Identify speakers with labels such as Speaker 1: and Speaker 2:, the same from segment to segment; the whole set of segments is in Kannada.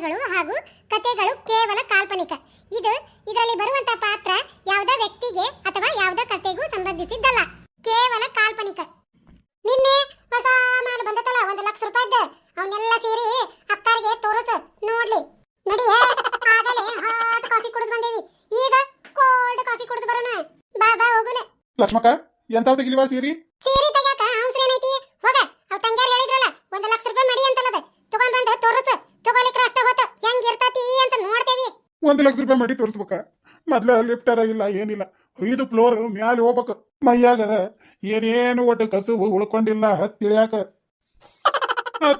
Speaker 1: ಪಾತ್ರಗಳು ಹಾಗೂ ಕಥೆಗಳು ಕೇವಲ ಕಾಲ್ಪನಿಕ. ಇದು ಇದರಲ್ಲಿ ಬರುವಂತಹ ಪಾತ್ರ ಯಾವುದೋ ವ್ಯಕ್ತಿಗೆ ಅಥವಾ ಯಾವುದೋ ಕಥೆಗೂ ಸಂಬಂಧಿಸಿದ್ದಲ್ಲ. ಕೇವಲ ಕಾಲ್ಪನಿಕ. ನಿನ್ನೆ ಹೊಸ ಮಾಲ್ ಬಂದತಲ್ಲ, ಒಂದು ಲಕ್ಷ ರೂಪಾಯಿದ್ದ ಅವನ್ನೆಲ್ಲ ಸೇರಿ ಅಕ್ಕಾರಿಗೆ ತೋರಿಸು, ನೋಡ್ಲಿ. ನಡಿ ಆಗಲೇ ಹಾಟ್ ಕಾಫಿ ಕುಡಿದು ಬಂದೇವಿ. ಈಗ ಕೋಲ್ಡ್ ಕಾಫಿ ಕುಡಿದು ಬರೋಣ. ಬಾ ಬಾ, ಹೋಗುನೆ.
Speaker 2: ಲಕ್ಷ್ಮಕ್ಕ ತೆಗಿಲಿವಾ ಸೀರಿ
Speaker 1: ಸೀರೆ ತೆಗ್ಯಾಕ ಅವಸರ ಏನೈತಿ ಹೋಗ ಅವ್ ತಂಗ್ಯಾರ ಹೇಳಿದ್ರಲ್ಲ ಒಂದ್ ಲಕ್ಷ ರೂಪಾಯಿ ಮಡಿ ಅಂತಲ್ಲದ ತಗೊಂಡ್ ಬಂದ ತೋರಿಸು ತಗೊಲಿಕ್ರ ಅಷ್ಟ ಹೊತ್ತು ಹೆಂಗ್ ಇರ್ತತಿ ಅಂತ ನೋಡ್ತೇವಿ
Speaker 2: ಒಂದು ಲಕ್ಷ ರೂಪಾಯಿ ಮಾಡಿ ತೋರಿಸ್ಬೇಕ? ಮೊದ್ಲ ಲಿಫ್ಟರ ಇಲ್ಲ ಏನಿಲ್ಲ. ಐದು ಫ್ಲೋರ್ ಮ್ಯಾಲೆ ಹೋಗ್ಬೇಕು. ಮೈಯಾಗ ಏನೇನು ಒಟ್ಟು ಕಸು ಉಳ್ಕೊಂಡಿಲ್ಲ ಹತ್ತಿಳ್ಯಾಕ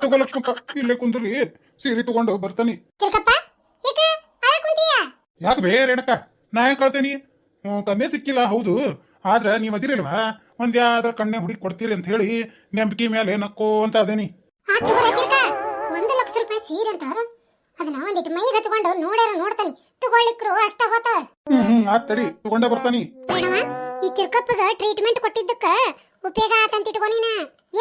Speaker 2: ತಗೋ ಲಕ್ಷ್ಮಕ್ಕ ಇಲ್ಲೇ ಕುಂದ್ರಿ ಸೀರೆ ತಗೊಂಡು ಬರ್ತಾನಿ. ಯಾಕೆ ಬೇರೆ ಏನಕ್ಕ? ನಾ ಯಾಕೆ ಕಳ್ತೇನಿ? ಹ್ಮ್, ಸಿಕ್ಕಿಲ್ಲ ಹೌದು. ಆದ್ರೆ ನೀವ್ ಅದಿರಿಲ್ವಾ? ಒಂದ್ ಯಾವ್ದ್ರ ಕಣ್ಣೆ ಹುಡುಕಿ ಕೊಡ್ತೀರಿ ಅಂತ ಹೇಳಿ ನೆಂಬಿಕೆ ಮೇಲೆ ನಕ್ಕೋ ಅಂತ ಅದೇನಿ
Speaker 1: ಒಂದು ಲಕ್ಷ ರೂಪಾಯಿ ಸೀರೆ ಅಂತ ಅದನ್ನ ಒಂದಿಟ್ಟು ಮೈಗೆ ಹಚ್ಕೊಂಡು ನೋಡ್ಯಾರ ನೋಡ್ತಾನಿ. ತಗೊಳ್ಳಿಕ್ರು ಅಷ್ಟ ಹೊತ್ತ.
Speaker 2: ಹ್ಮ್ ಹ್ಮ್ ಆತ್ ತಡಿ ತಗೊಂಡ ಬರ್ತಾನಿ.
Speaker 1: ಈ ತಿರ್ಕಪ್ಪಗ ಟ್ರೀಟ್ಮೆಂಟ್ ಕೊಟ್ಟಿದ್ದಕ್ಕ ಉಪಯೋಗ ಆತಂತ ಇಟ್ಕೊನಿನ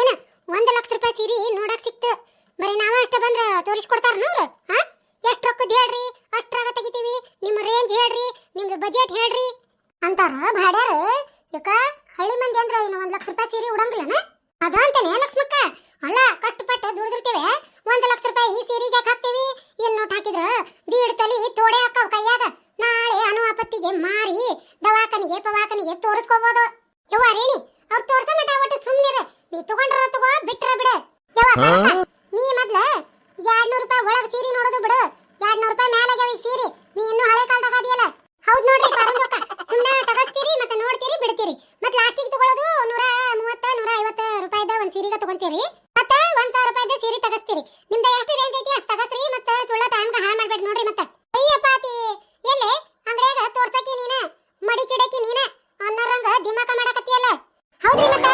Speaker 1: ಏನ ಒಂದ್ ಲಕ್ಷ ರೂಪಾಯಿ ಸೀರಿ ನೋಡಕ್ ಸಿಕ್ತು. ಬರೀ ನಾವ ಅಷ್ಟ ಬಂದ್ರ ತೋರಿಸ್ಕೊಡ್ತಾರ ನೋಡ್ರ ಹಾ? ಎಷ್ಟ್ ರೊಕ್ಕದ್ ಹೇಳ್ರಿ? ಅಷ್ಟ್ರಾಗ ತೆಗಿತೀವಿ? ನಿಮ್ಮ ರೇಂಜ್ ಹೇಳ್ರಿ? ನಿಮ್ದು ಬಜೆಟ್ ಹೇಳ್ರಿ? ಅಂತಾರ ಭಾಡ್ಯಾರ ಯಾಕ ಹಳ್ಳಿ ಮಂದಿ ಅಂದ್ರ ಇನ್ನು ಒಂದ್ ಲಕ್ಷ ರೂಪಾಯಿ ಸೀರೆ ಉಡಂಗಿಲ್ಲನ? ಅದ ಅಂತಾನೆ ಲಕ್ಷ್ಮಕ್ಕ. ಅಲ್ಲ ಕಷ್ಟಪಟ್ಟು ದುಡಿದಿರ್ತೇವೆ. ಒಂದ್ ಲಕ್ಷ ರೂಪಾಯಿ ಈ ಸೀರೆಗೆ ಯಾಕ್ ಹಾಕ್ತೀವಿ ಏನ್ ನೋಟ್ ಹಾಕಿದ್ರ ದೀಡ್ ತಲಿ ತೋಡೆ ಹಾಕವ್ ಕೈಯಾಗ ನಾಳೆ ಅನುವಾಪತ್ತಿಗೆ ಮಾರಿ ದವಾಖಾನಿಗೆ ಪವಾಖಾನಿಗೆ ತೋರಿಸ್ಕೋಬಹುದು ಯವ್ವ ರೇಣಿ ಅವ್ರು ತೋರ್ಸ ಮಟ ಒಟ್ಟು ಸುಮ್ನಿರ ನೀ ತಗೊಂಡ್ರ ತಗೋ ಬಿಟ್ರ ಬಿಡು. ನೀ ಮೊದ್ಲ ಎರಡ್ನೂರು ರೂಪಾಯಿ ಒಳಗ್ ಸೀರೆ ನೋಡೋದು ಬಿಡು. ಎರಡ್ನೂರು ರೂಪಾಯಿ ಮೇಲೆ ಆಗ್ಯಾವ ಈಗ ಸೀರೆ. ನೀ ಇನ್ನೂ ಹಳೆ ಕಾಲದಾಗ ಅದೆಯಲ್ಲ ಹೌದು ನೋಡ್ರಿ ಪಾರಂದೋಕ ಸುಮ್ಮನೆ ತಗಸ್ತೀರಿ ಮತ್ತೆ ನೋಡ್ತೀರಿ ಬಿಡ್ತೀರಿ. ಮತ್ತೆ ಲಾಸ್ಟಿಗೆ ತಗೊಳ್ಳೋದು ನೂರ ಮೂವತ್ತ ನೂರ ಐವತ್ತ ರೂಪಾಯಿದ ಒಂದು ಸೀರೆಗೆ ತಗೊಂತೀರಿ. ಮತ್ತೆ ಒಂದ್ ಸಾವಿರ ರೂಪಾಯಿದ ಸೀರೆ ತಗಸ್ತೀರಿ. ನಿಮ್ದ ಎಷ್ಟು ರೇಂಜ್ ಐತಿ ಅಷ್ಟು ತಗಸ್ರಿ ಮತ್ತೆ ಸುಳ್ಳ ಟೈಮ್ಗೆ ಹಾಳು ಮಾಡ್ಬೇಡಿ ನೋಡ್ರಿ ಮತ್ತೆ. ಅಯ್ಯಪ್ಪ ಆತಿ. ಎಲ್ಲಿ? ಅಂಗಡಿಯಾಗ ತೋರ್ಸಕಿ ನೀನ ಮಡಿ ಚಿಡಕಿ ನೀನ ಅನ್ನೋರಂಗ ದಿಮಾಕ ಮಾಡಕತ್ತಿಯಲ್ಲ. ಹೌದ್ರಿ ಮತ್ತೆ?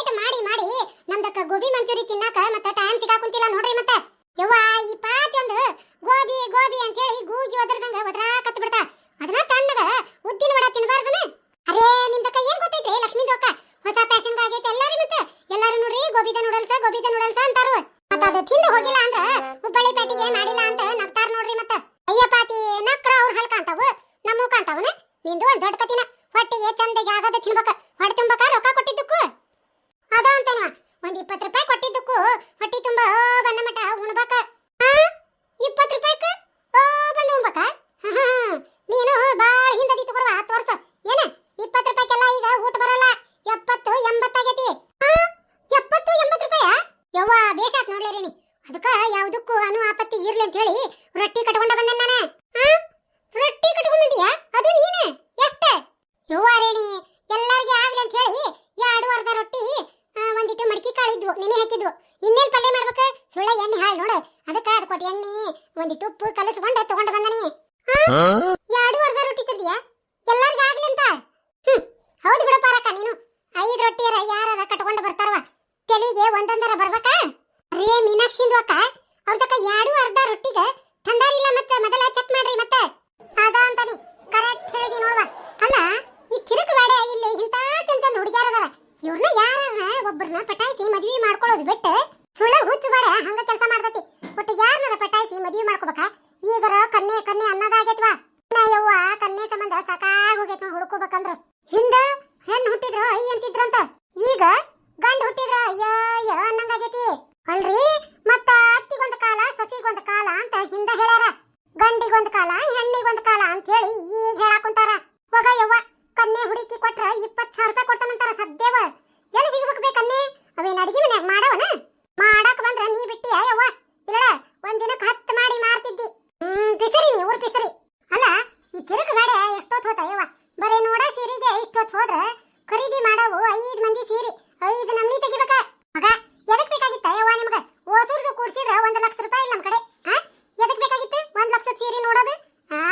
Speaker 1: ಲೇಟ್ ಮಾಡಿ ಮಾಡಿ. ನಮ್ದಕ್ಕ ಗೋಬಿ ಮಂಚೂರಿ ತಿನ್ನಾಕ ಮತ್ತ ಟೈಮ್ ಸಿಗಾಕುಂತಿಲ್ಲ ನೋಡ್ರಿ ಮತ್ತ. ಯವ್ವ, ಈ ಪಾತಿ ಒಂದು ಗೋಬಿ ಗೋಬಿ ಅಂತ ಹೇಳಿ ಗೂಗಿ ಒದರ್ದಂಗ ಒದರಾಕತ್ ಬಿಡ್ತಾ ಅದನ್ನ ತಣ್ಣಗ ಉದ್ದಿನ ವಡ ತಿನ್ಬಾರ್ದನ? ಅರೇ, ನಿಮ್ದಕ್ಕ ಏನ್ ಗೊತ್ತೈತ್ರಿ? ಲಕ್ಷ್ಮೀ ದೋಕ ಹೊಸ ಫ್ಯಾಷನ್ ಆಗೈತೆ ಎಲ್ಲಾರು ಮತ್ತ. ಎಲ್ಲಾರು ನೋಡ್ರಿ, ಗೋಬಿದ ನೂಡಲ್ಸ್ ಗೋಬಿದ ನೂಡಲ್ಸ್ ಅಂತಾರು. ಮತ್ತ ಅದು ತಿಂದು ಹೋಗಿಲ್ಲ ಅಂದ್ರ ಹುಬ್ಬಳ್ಳಿ ಪೇಟಿಗೆ ಮಾಡಿಲ್ಲ ಅಂತ ನಗ್ತಾರ ನೋಡ್ರಿ ಮತ್ತ. ಅಯ್ಯಪ್ಪಾತಿ ನಕ್ರ ಅವ್ರ ಹಲ್ ಕಾಂತಾವು ನಮ್ಮೂ ಕಾಂತಾವನ ನಿಂದು ಒಂದ್ ದೊಡ್ಡ ಕತಿನ ಹೊಟ್ಟಿಗೆ ಚಂದಗೆ ಆಗದ ತಿನ್ಬೇಕ. ಹೊಟ್ಟೆ ತುಂಬಕ ರೊಕ್ಕ ಕೊಟ್ಟಿದ್ದಕ್ಕೂ. ಅದ ಅಂತೇನವ? ಒಂದ್ ಇಪ್ಪತ್ತು ರೂಪಾಯಿ ಕೊಟ್ಟಿದ್ದಕ್ಕೂ ಹೊಟ್ಟಿ ತುಂಬ ಬಂದ ಮಟ ಉಣ್ಬೇಕ. ಇಪ್ಪತ್ತು ರೂಪಾಯಿಕ? ಓ, ಬಂದು ಉಣ್ಬೇಕ. ನೀನು ಬಾಳ ಹಿಂದದಿ ತಗೋರ್ವ ತೋರ್ಸ ಏನ? ಇಪ್ಪತ್ತು ರೂಪಾಯಿಗೆಲ್ಲ ಈಗ ಊಟ ಬರಲ್ಲ. ಎಪ್ಪತ್ತು ಎಂಬತ್ತಾಗೈತಿ ಎಪ್ಪತ್ತು, ಎಂಬತ್ತು ರೂಪಾಯ? ಯವ್ವ ಬೇಷಾತ್ ನೋಡ್ಲಿ ರೀನಿ ಅದಕ್ಕ ಯಾವ್ದಕ್ಕೂ ಅನು ಆಪತ್ತಿ ಇರ್ಲಿ ಅಂತ ಹೇಳಿ ರೊಟ್ಟಿ ಕಟ್ಕೊಂಡ ಬಂದೆ ನಾನು? ರೊಟ್ಟಿ ಕಟ್ಕೊಂಡಿದೀಯ ಅದು ನೀನೆ? ಎಷ್ಟೇ? ಯವ್ವ ರೇಣಿ ಎಲ್ಲರಿಗೆ ಆಗ್ಲಿ ಅಂತ ಹೇಳಿ ಎರಡು ಅರ್ಧ ರೊಟ್ಟಿ ಒಂದಿಟ್ಟು ಮಡಕಿ ಇದ್ವು ನೆನೆ ಹಾಕಿದ್ವು. ಇನ್ನೇನ್ ಪಲ್ಯ ಮಾಡ್ಬೇಕು? ಸುಳ್ಳ ಎಣ್ಣೆ ಹಾಳು ನೋಡು. ಅದಕ್ಕ ಅದ್ ಕೊಟ್ಟು ಎಣ್ಣೆ ಒಂದಿಟ್ಟು ಉಪ್ಪು ಕಲಸ್ಕೊಂಡು ತಗೊಂಡು ಬಂದನಿ. ಎರಡು ಅರ್ಧ ರೊಟ್ಟಿ ತಿಂದಿಯಾ? ಎಲ್ಲರಿಗೂ ಆಗ್ಲಿ ಅಂತ? ಹ್ಮ್. ಹೌದು ಬಿಡಪ್ಪ ರಕ್ಕ ನೀನು. ಐದು ರೊಟ್ಟಿಯರ ಯಾರ ಕಟ್ಕೊಂಡು ಬರ್ತಾರವ? ತೆಲಿಗೆ ಒಂದೊಂದರ ಬರ್ಬೇಕಾ? ರೇ ಮೀನಾಕ್ಷಿಂದು ಅಕ್ಕ ಅವ್ರದಕ್ಕ ಎರಡು ಅರ್ಧ ರೊಟ್ಟಿಗೆ ತಂದಾರಿಲ್ಲ ಮತ್ತೆ? ಮೊದಲ ಚೆಕ್ ಮಾಡ್ರಿ ಮತ್ತೆ. ಅದ ಅಂತಾನೆ. ಕರೆಕ್ಟ್ ಹೇಳಿದಿ ನೋಡ್ವ. ಅಲ್ಲ ಈ ತಿರುಕು ಇಲ್ಲಿ. ಇಂತ ಚಂದ ಚಂದ ಹುಡುಗಿಯಾರದಾರ ಇವ್ರನ್ನ ಯಾರನ್ನ ಒಬ್ಬರನ್ನ ಪಟಾಯಿಸಿ ಮದ್ವಿ ಮಾಡ್ಕೊಳ್ಳೋದು ಬಿಟ್ಟು ಸುಳ್ಳ ಹುಚ್ಚು ಬೇಡ, ಹಂಗ ಕೆಲಸ ಮಾಡ್ತತಿ. ಒಟ್ಟು ಯಾರನ್ನ ಪಟಾಯಿಸಿ ಮದ್ವಿ ಮಾಡ್ಕೋಬೇಕಾ? ಈಗರ ಕನ್ನೆ ಕನ್ನೆ ಅನ್ನೋದಾಗೈತ್ವಾ? ಯವ್ವ ಕನ್ನೆ ಸಂಬಂಧ ಸಾಕಾಗ ಹೋಗೈತ್ ನಾವು ಹುಡ್ಕೋಬೇಕಂದ್ರ. ಹಿಂದ ಹೆಣ್ಣು ಅಯ್ಯ ಐ ಅಂತಿದ್ರಂತ ಈಗ ಗಂಡು ಹುಟ್ಟಿದ್ರ, ಅಯ್ಯ ಅಯ್ಯ ಅನ್ನಂಗಾಗೈತಿ. ಅಲ್ರಿ? ಮತ್ತ ಅತ್ತಿಗೊಂದ್ ಕಾಲ, ಸಸಿಗೊಂದ್ ಕಾಲ ಅಂತ ಹಿಂದ ಹೇಳ್ಯಾರ. ಗಂಡಿಗೊಂದು ಕಾಲ, ಹೆಣ್ಣಿಗೊಂದು ಕಾಲ ಅಂತ ಹೇಳಿ ಈಗ ಹೇಳಾಕುಂತಾರ ಹೋಗ ಯವ್ವ. ಕನ್ನೆ ಹುಡುಕಿ ಕೊಟ್ರ ಇಪ್ಪತ್ ಸಾವಿರ ರೂಪಾಯಿ ಕೊಡ್ತಾನಂತಾರ ಸದ್ಯವ. ಎಲ್ಲಿ ಸಿಗ್ಬೇಕು ಬೇ ಕನ್ನೆ ಅವೇನ್ ಅಡಿಗೆ ಮನೆ ಮಾಡವನ? ಮಾಡಾಕ ಬಂದ್ರ ನೀ ಬಿಟ್ಟಿ ಯವ್ವ? ಇಲ್ಲ ಒಂದಿನಕ್ಕೆ ಹತ್ತು ಮಾಡಿ ಮಾರ್ತಿದ್ದಿ ಹ್ಮ್ ಪಿಸರಿ ನೀ ಊರ್ ಪಿಸರಿ ಅಲ್ಲ ಈ ತಿರುಕು ಬೇಡ ಎಷ್ಟೊತ್ತು ಹೋತ ಯವ್ವ ಬರೀ ನೋಡ ಸೀರೆಗೆ ಇಷ್ಟೊತ್ತು ಹೋದ್ರ ಖರೀದಿ ಮಾಡವು ಐದ್ ಮಂದಿ ಸೀರೆ ಐದು ನಮ್ನಿ ತೆಗಿಬೇಕ ಮಗ ಎದಕ್ ಬೇಕಾಗಿತ್ತ ಯವ್ವ ನಿಮ್ಗ ಓಸೂರ್ದು ಕೂಡ್ಸಿದ್ರ ಒಂದ್ ಲಕ್ಷ ರೂಪಾಯಿ ಇಲ್ಲ ನಮ್ ಕಡೆ ಹಾ ಎದಕ್ ಬೇಕಾಗಿತ್ತು ಒಂದ್ ಲಕ್ಷ ಸೀರೆ ನೋಡೋದು ಆ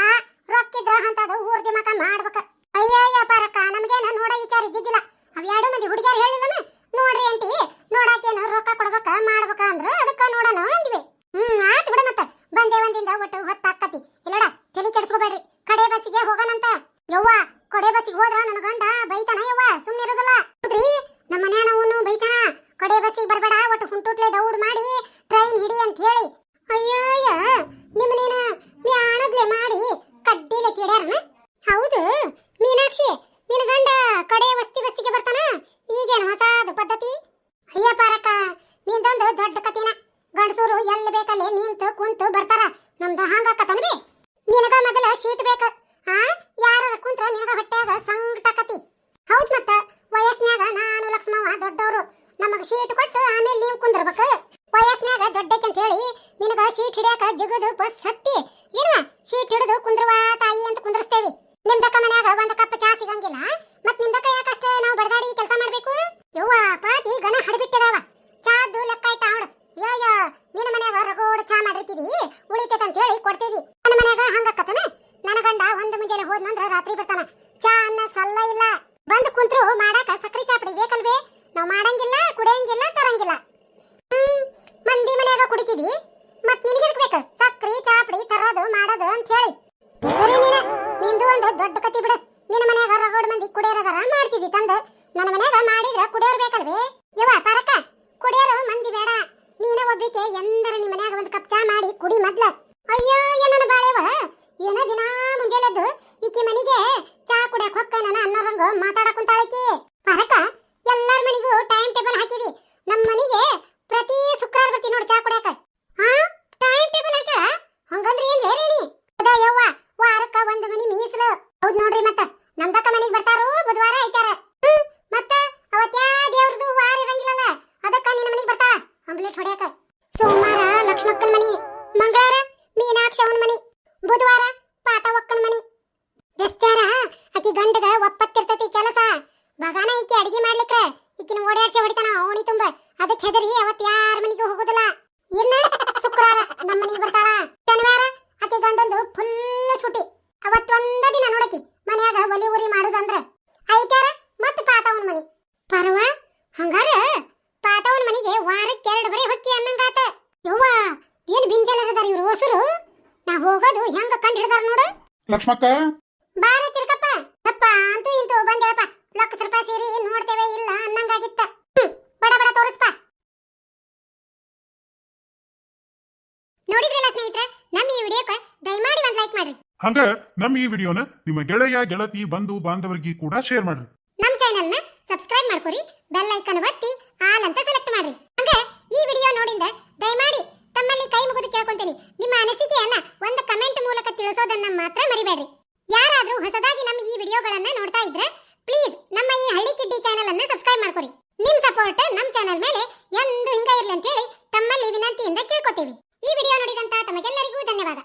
Speaker 1: ರೊಕ್ಕಿದ್ರ ಅಂತದ ಊರ್ ದಿಮಾಕ ಮಾಡ್ಬೇಕ ಅಯ್ಯಯ್ಯ ಪಾರಕ್ಕ ನಮ್ಗೇನ ನೋಡ ವಿಚಾರ ಇದ್ದಿದ್ದಿಲ್ಲ ಅವ್ ಎರಡು ಮಂದಿ ಹುಡುಗಿಯರ್ ಹೇಳಿಲ್ಲನ ನೋಡ್ರಿ ಅಂಟಿ ನೋಡಾಕೇನು ರೊಕ್ಕ ಕೊಡ್ಬೇಕ ಮಾಡ್ಬೇಕ ಅಂದ್ರ ಅದಕ್ಕ ನೋಡೋಣ ಅಂದ್ವಿ ಹ್ಮ್ ಆತ್ ಬಿಡ ಮತ್ತ ಬಂದೆ ಒಂದಿಂದ ಒಟ್ಟು ಹೊತ್ತಾಕತಿ ಇಲ್ಲಡ ತಲೆ ಕೆಡಿಸ್ಕೋಬೇಡ್ರಿ. ಕಡೆ ಬಸ್ಸಿಗೆ ಹೋಗೋಣಂತ. ಯವ್ವ, ಕಡೆ ಬಸ್ಸಿಗೆ ಹೋದ್ರ ನನ್ನ ಗಂಡ ಬೈತಾನ ಯವ್ವ, ಸುಮ್ನೆ ಇರೋದಲ್ಲ. ಹೌದ್ರಿ? ನಮ್ಮ ಮನ್ಯಾನವನು ಬೈತಾನ. ಕಡೆ ಬಸ್ಸಿಗೆ ಬರಬೇಡ, ಒಟ್ಟು ಹುಂಟುಟ್ಲೆ ದೌಡ್ ಮಾಡಿ ಟ್ರೈನ್ ಹಿಡಿ ಅಂತ ಹೇಳಿ. ಅಯ್ಯಯ್ಯ ನಿಮ್ಮನೇನ ಮ್ಯಾಣದ್ಲೆ ಮಾಡಿ ಕಡ್ಡಿಲೆ ತಿಡ್ಯಾರನ ಹೌದು. ಮೀನಾಕ್ಷಿ ನಿನ್ನ ಗಂಡ ಕಡೆ ವಸ್ತಿ ಬಸ್ಸಿಗೆ ಬರ್ತಾನ? ಈಗೇನು ಹೊಸದು ಪದ್ಧತಿ? ಅಯ್ಯ ಪಾರಕ್ಕ, ನಿಂದೊಂದು ದೊಡ್ಡ ಕತಿನ ಗಂಡಸೂರು ಎಲ್ಲಿ ಬೇಕಲ್ಲಿ ನಿಂತು ಕುಂತು ಬರ್ತಾರ. ನಮ್ದು ಹಂಗಾಕತನ ಬಿ ನಿನಗ ಮೊದಲ ಶೀಟ್ ಬೇಕ. ಆ ಯಾರ ಕುಂತ್ರ ನಿನಗ ಹೊಟ್ಯಾಗ ಸಂಕಟ ಕತಿ ಹೌದ್ ಮತ್ತ ವಯಸ್ನ್ಯಾಗ ನಾನು ಲಕ್ಷ್ಮವ್ವ ದೊಡ್ಡವರು ನಮಗ ಶೀಟ್ ಕೊಟ್ಟು ಆಮೇಲೆ ನೀವು ಕುಂದ್ರಬೇಕು ವಯಸ್ನ್ಯಾಗ ದೊಡ್ಡಕ್ಕೆ ಅಂತ ಹೇಳಿ ನಿನಗ ಶೀಟ್ ಹಿಡಿಯಾಕ ಜಗದು ಬಸ್ ಹತ್ತಿ ಇರುವ ಶೀಟ್ ಹಿಡಿದು ಕುಂದ್ರವಾ ತಾಯಿ ಅಂತ ಕುಂದ್ರಸ್ತೇವಿ ನಿಮ್ದಕ್ಕ ಮನ್ಯಾಗ ಒಂದ್ ಕಪ್ ಚಾ ಸಿಗಂಗಿಲ್ಲ ಮತ್ ನಿಮ್ದಕ್ಕ ಯಾಕಷ್ಟ ನಾವು ಬಡದಾಡಿ ಕೆಲಸ ಮಾಡ್ಬೇಕು ಯವ್ವ ಪಾತಿ ಗನ ಹಡಬಿಟ್ಟಿದಾವ ಚಾದ್ದು ಲೆಕ್ಕ ಇಟ್ಟ ನೋಡು ಯೋ ನಿನ್ನ ಮನ್ಯಾಗ ರಗೋಡ್ ಚಾ ಮಾಡಿರ್ತಿದಿ ಉಳಿತೈತೆ ಅಂತ ಹೇಳಿ ಕೊಡ್ತಿದಿ ನನ್ನ ಮನ್ಯಾಗ ಹಂಗಕ್ಕತನ ನನ್ನ ಗಂಡ ಒಂದ್ ಮುಂಜಾನೆ ಹೋದ್ನಂದ್ರ ರಾತ್ರಿ ಬರ್ತಾನ. ಚಾ ಅನ್ನ ಸಲ್ಲ ಇಲ್ಲ. ಬಂದ್ ಕುಂತ್ರು ಮಾಡಾಕ ಸಕ್ರಿ ಚಾಪಡಿ ಬೇಕಲ್ವೇ? ನಾವ್ ಮಾಡಂಗಿಲ್ಲ, ಕುಡಿಯಂಗಿಲ್ಲ, ತರಂಗಿಲ್ಲ. ಮಂದಿ ಮನ್ಯಾಗ ಕುಡಿತಿದಿ? ಮತ್ ನಿನಗೆ ಬೇಕು? ಸಕ್ರಿ ಚಾಪಡಿ ತರೋದು, ಮಾಡೋದು ಅಂತ ಹೇಳಿ. ಸರಿ ನೀನ, ನಿಂದು ಒಂದು ದೊಡ್ಡ ಕತಿ ಬಿಡು. ನಿನ್ನ ಮನ್ಯಾಗ ರಗೋಡ್ ಮಂದಿ ಕುಡಿಯೋರದಾರ ಮಾಡ್ತಿದಿ ತಂದ. ನನ್ನ ಮನ್ಯಾಗ ಮಾಡಿದ್ರ ಕುಡಿಯೋರ್ ಬೇಕಲ್ವೇ? ಯವ್ವ ಪಾರಕ ಕುಡಿಯೋರು ಮಂದಿ ಬೇಡ. ನೀನ ಒಬ್ಬಿಕೆ ಎಂದರ ನಿಮ್ಮ ಮನ್ಯಾಗ ಒಂದು ಕಪ್ ಚಾ ಮಾಡಿ ಕುಡಿ ಮೊದ್ಲ. ಅಯ್ಯೋ, ಏನನ ಬಾಳೆವ ಏನೋ ದಿನಾ ಮುಂಜಾನೆದ್ದು ಈಕಿ ಮನೆಗೆ ಚಾ ಕುಡಿಯಕ್ಕೆ ಹೊಕ್ಕ ಅನ್ನೋರಂಗ ಮಾತಾಡಕ್ ಬಗಾನ ಈಕೆ ಅಡಿಗೆ ಮಾಡ್ಲಿಕ್ರ ಈಕಿನ ಓಡಾಡ್ಸಿ ಹೊಡಿತಾನ ಓಣಿ ತುಂಬ. ಅದಕ್ಕೆ ಹೆದರಿ ಅವತ್ ಯಾರ ಮನಿಗೆ ಹೋಗುದಿಲ್ಲ. ಇಲ್ಲ, ಶುಕ್ರವಾರ ನಮ್ಮ ಮನಿಗೆ ಬರ್ತಾಳ. ಶನಿವಾರ ಆಕೆ ಗಂಡಂದು ಫುಲ್ ಸುಟಿ. ಅವತ್ ಒಂದ ದಿನ ನೋಡಕಿ, ಮನ್ಯಾಗ ಒಲಿ ಉರಿ ಮಾಡುದಂದ್ರ ಐತಾರ ಮತ್ತ ಪಾತವನ್ ಮನಿ. ಪರವ, ಹಂಗಾರ ಪಾತವನ್ ಮನಿಗೆ ವಾರಕ್ಕೆ ಎರಡು ಬರೀ ಹೊಕ್ಕಿ ಅನ್ನಂಗಾತ. ಯವ್ವ, ಏನ್ ಬಿಂಜಲರದಾರ ಇವ್ರು, ಹೊಸರು? ನಾ ಹೋಗೋದು ಹೆಂಗ ಕಂಡು ಹಿಡ್ದಾರ ನೋಡು.
Speaker 2: ಲಕ್ಷ್ಮಕ್ಕ
Speaker 1: ಬಾರ ತಿರ್ಕಪ್ಪ ಅಪ್ಪ ಅಂತೂ ಇಂತೂ ಬಂದೇಳಪ್ಪ ಲಕ್ಷ ರೂಪಾಯಿ ಸೇರಿ ನೋಡ್ತೇವೆ ಇಲ್ಲ ಅನ್ನಂಗಾಗಿತ್ತ ಹ್ಮ್, ಬಡ ಬಡ ತೋರಿಸ್ಪ ನೋಡಿದ್ರಲ್ಲ ಸ್ನೇಹಿತರೆ ನಮ್ಮ ಈ ವಿಡಿಯೋಕ್ಕೆ ದಯಮಾಡಿ ಒಂದ್ ಲೈಕ್ ಮಾಡ್ರಿ
Speaker 2: ಹಂಗ ನಮ್ಮ ಈ ವಿಡಿಯೋನ ನಿಮ್ಮ ಗೆಳೆಯ ಗೆಳತಿ ಬಂಧು ಬಾಂಧವರಿಗೆ ಕೂಡ ಶೇರ್ ಮಾಡ್ರಿ.
Speaker 1: ನಮ್ಮ ನ ಸಬ್ಸ್ಕ್ರೈಬ್ ಮಾಡ್ಕೊರಿ ಬೆಲ್ ಐಕಾನ್ ಒತ್ತಿ ಆಲ್ ಅಂತ ಸೆಲೆಕ್ಟ್ ಮಾಡ್ರಿ. ಹಂಗ ಈ ವಿಡಿಯೋ ನೋಡಿಂದ ದಯಮಾಡಿ ತಮ್ಮಲ್ಲಿ ಕೈ ಮುಗಿದು ಕೇಳ್ಕೊಂತೀನಿ. ನಿಮ್ಮ ಅನಿಸಿಕೆಯನ್ನ ಒಂದು ಕಮೆಂಟ್ ಮೂಲಕ ತಿಳಿಸೋದನ್ನ ಮಾತ್ರ ಮರಿಬೇಡ್ರಿ. ಯಾರಾದ್ರೂ ಹೊಸದಾಗಿ ನಮ್ಮ ಈ ವಿಡಿಯೋಗಳನ್ನ ನೋಡ್ತಾ ಇದ್ರೆ ಪ್ಲೀಸ್ ನಮ್ಮ ಈ ಹಳ್ಳಿ ಕಿಡ್ಡಿ ಚಾನೆಲ್ ಅನ್ನ ಸಬ್ಸ್ಕ್ರೈಬ್ ಮಾಡ್ಕೊರಿ. ನಿಮ್ ಸಪೋರ್ಟ್ ನಮ್ಮ ಚಾನೆಲ್ ಮೇಲೆ ಎಂದು ಹಿಂಗ ಇರ್ಲಿ ಅಂತ ಹೇಳಿ ತಮ್ಮಲ್ಲಿ ವಿನಂತಿಯಿಂದ ಕೇಳ್ಕೊತೀವಿ. ಈ ವಿಡಿಯೋ ನೋಡಿದಂತ ತಮಗೆಲ್ಲರಿಗೂ ಧನ್ಯವಾದ.